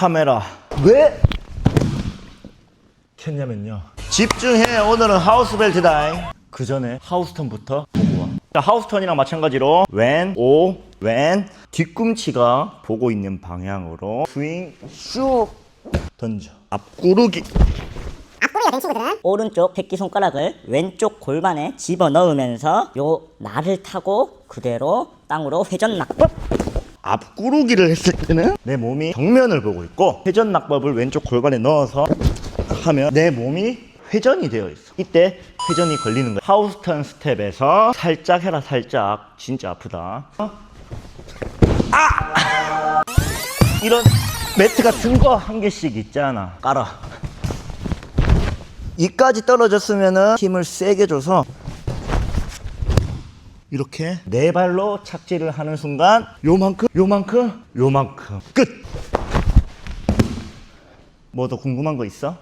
카메라. 왜? 켰냐면요. 집중해. 오늘은 하우스 벨트다. 그 전에 하우스턴부터 보고 와. 자, 하우스턴이랑 마찬가지로 왼, 오, 왼 뒤꿈치가 보고 있는 방향으로 스윙 슉 던져. 앞구르기. 오른쪽 새끼 손가락을 왼쪽 골반에 집어 넣으면서 요 날을 타고 그대로 땅으로 회전 낙법 앞구르기를 했을 때는 내 몸이 정면을 보고 있고 회전 낙법을 왼쪽 골반에 넣어서 하면 내 몸이 회전이 되어 있어. 이때 회전이 걸리는 거야. 하우스턴 스텝에서 살짝 해라 살짝. 진짜 아프다. 어? 아! 이런 매트 같은 거 한 개씩 있잖아. 깔아. 이까지 떨어졌으면은 힘을 세게 줘서 이렇게 네 발로 착지를 하는 순간 요만큼 요만큼 요만큼 끝. 뭐 더 궁금한 거 있어?